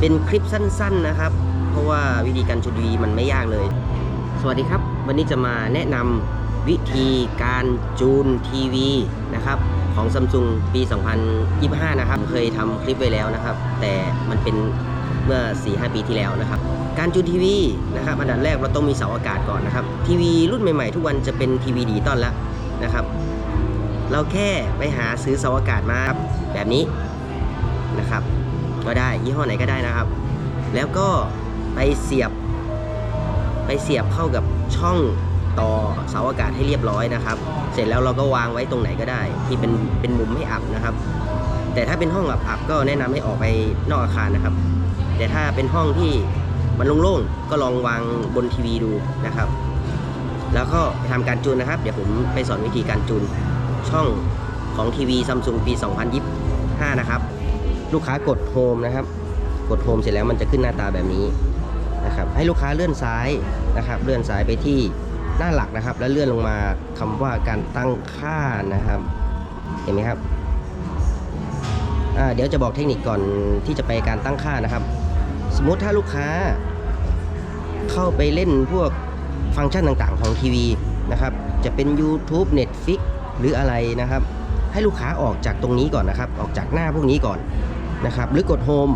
เป็นคลิปสั้นๆนะครับ เพราะว่าวิธีการจูนทีวีมันไม่ยากเลย สวัสดีครับ วันนี้จะมาแนะนำวิธีการจูนทีวีนะครับของ Samsung ปี 2025 นะครับ เคยทำคลิปไว้แล้วนะครับ แต่มันเป็นเมื่อ 4-5 ปีที่แล้วนะครับ การจูนทีวีนะครับอันดับแรกเราต้องมีเสาอากาศก่อนนะครับ ทีวีรุ่นใหม่ๆ ทุกวันจะเป็นทีวีดิจิตอลแล้วนะครับ เราแค่ไปหาซื้อเสาอากาศมาครับแบบนี้นะครับ ก็ได้ ยี่ห้อไหนก็ได้นะครับ แล้วก็ไปเสียบ ไปเสียบเข้ากับช่องต่อเสาอากาศให้เรียบร้อยนะครับ เสร็จแล้วเราก็วางไว้ตรงไหนก็ได้ ที่เป็นเป็นมุมให้อับนะครับ แต่ถ้าเป็นห้องอับๆก็แนะนำให้ออกไปนอกอาคารนะครับ แต่ถ้าเป็นห้องที่มันโล่งๆก็ลองวางบนทีวีดูนะครับ แล้วก็ไปทำการจูนนะครับ เดี๋ยวผมไปสอนวิธีการจูนช่องของทีวีซัมซุงปี 2025 นะครับ ลูกค้ากดโฮมนะครับ กดโฮมเสร็จแล้วมันจะขึ้นหน้าตาแบบนี้นะครับ ให้ลูกค้าเลื่อนซ้ายนะครับ เลื่อนซ้ายไปที่หน้าหลักนะครับ แล้วเลื่อนลงมาคำว่าการตั้งค่านะครับ เห็นไหมครับเดี๋ยวจะบอกเทคนิคก่อนที่จะไปการตั้งค่านะครับ สมมติถ้าลูกค้า เข้าไปเล่นพวกฟังก์ชันต่างๆของทีวีนะครับ จะเป็น YouTube Netflix หรืออะไรนะครับ ให้ลูกค้าออกจากตรงนี้ก่อนนะครับ ออกจากหน้าพวกนี้ก่อน นะครับ หรือกดโฮม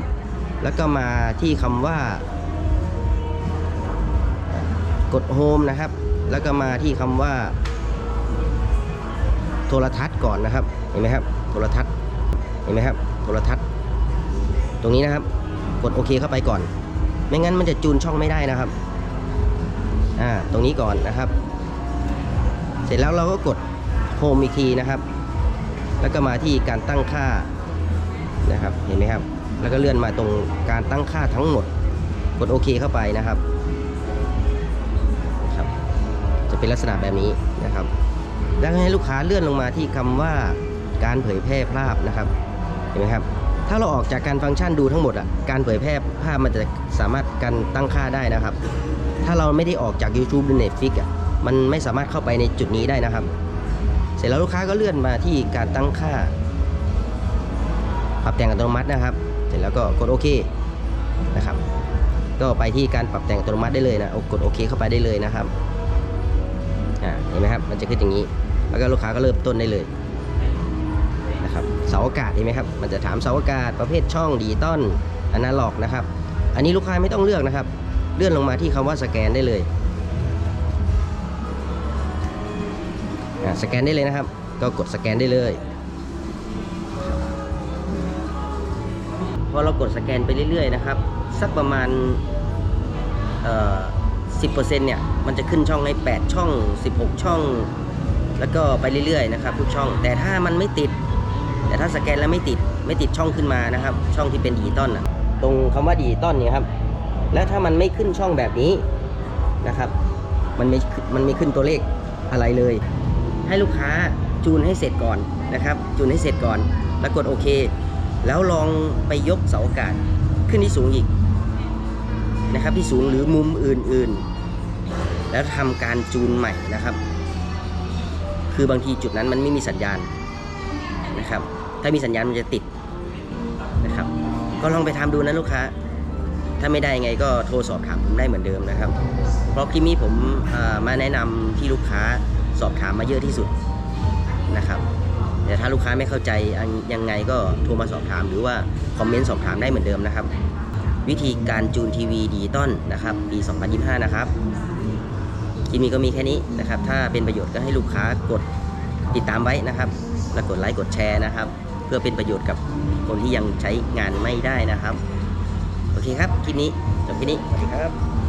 แล้วก็มาที่คำว่า กดโฮมนะครับ แล้วก็มาที่คำว่า โทรทัศน์ก่อนนะครับ เห็นไหมครับ โทรทัศน์ เห็นไหมครับ โทรทัศน์ ตรงนี้นะครับ กดโอเคเข้าไปก่อน ไม่งั้นมันจะจูนช่องไม่ได้นะครับ อ่า ตรงนี้ก่อนนะครับ เสร็จแล้วเราก็กดโฮมอีกทีนะครับ แล้วก็มาที่การตั้งค่า นะครับเห็นไหมครับ แล้วก็เลื่อนมาตรงการตั้งค่าทั้งหมด กดโอเคเข้าไปนะครับครับ จะเป็นลักษณะแบบนี้นะครับ แล้วให้ลูกค้าเลื่อนลงมาที่คำว่าการเผยแพร่ภาพนะครับเห็นไหมครับถ้าเราออกจากการฟังก์ชันดูทั้งหมดอะการเผยแพร่ภาพมันจะสามารถการตั้งค่าได้นะครับ ถ้าเราไม่ได้ออกจาก YouTube หรือ Netflix อะมันไม่สามารถเข้าไปในจุดนี้ได้นะครับ เสร็จแล้วลูกค้าก็เลื่อนมาที่การตั้งค่า ปรับแต่งอัตโนมัตินะครับ เสร็จแล้วก็กดโอเคนะครับ ก็ไปที่การปรับแต่งอัตโนมัติได้เลยนะกดโอเคเข้าไปได้เลยนะครับอ่าเห็นไหมครับมันจะขึ้นอย่างนี้ แล้วก็ลูกค้าก็เริ่มต้นได้เลยนะครับเสาอากาศเห็นไหมครับมันจะถามเสาอากาศประเภทช่องดิจิตอลอนาล็อกนะครับ อันนี้ลูกค้าไม่ต้องเลือกนะครับ เลื่อนลงมาที่คำว่าสแกนได้เลยอ่าสแกนได้เลยนะครับ ก็กดสแกนได้เลย พอเรากดสแกนไปเรื่อยๆนะครับ สักประมาณเอ่อ10%เนี่ย มันจะขึ้นช่องให้ 8 ช่อง 16 ช่อง แล้วก็ไปเรื่อยๆนะครับทุกช่อง แต่ถ้ามันไม่ติด แต่ถ้าสแกนแล้วไม่ติด ไม่ติดช่องขึ้นมานะครับ ช่องที่เป็นดิจิตอลนะตรงคำว่าดิจิตอลเนี่ยครับ แล้วถ้ามันไม่ขึ้นช่องแบบนี้นะครับ มันไม่ มันไม่ขึ้นตัวเลขอะไรเลย ให้ลูกค้าจูนให้เสร็จก่อนนะครับ จูนให้เสร็จก่อน แล้วกดโอเค แล้วลองไปยกเสาอากาศขึ้นที่สูงอีกนะครับที่สูงหรือมุมอื่นๆ แล้วทำการจูนใหม่นะครับ คือบางทีจุดนั้นมันไม่มีสัญญาณนะครับ ถ้ามีสัญญาณมันจะติดนะครับ ก็ลองไปทำดูนะลูกค้า ถ้าไม่ได้ไงก็โทรสอบถามผมได้เหมือนเดิมนะครับ เพราะคลิปนี้ผมมาแนะนำที่ลูกค้าสอบถามมาเยอะที่สุดนะครับ แต่ถ้าลูกค้าไม่เข้าใจยังไงก็โทรมาสอบถาม หรือว่าคอมเมนต์สอบถามได้เหมือนเดิมนะครับ วิธีการจูนทีวีดิจิตอลนะครับปี 2025 นะครับคลิปนี้ก็มีแค่นี้นะครับ ถ้าเป็นประโยชน์ก็ให้ลูกค้ากดติดตามไว้นะครับ และกดไลค์กดแชร์นะครับ เพื่อเป็นประโยชน์กับคนที่ยังใช้งานไม่ได้นะครับ โอเคครับ คลิปนี้จบแค่นี้ สวัสดีครับ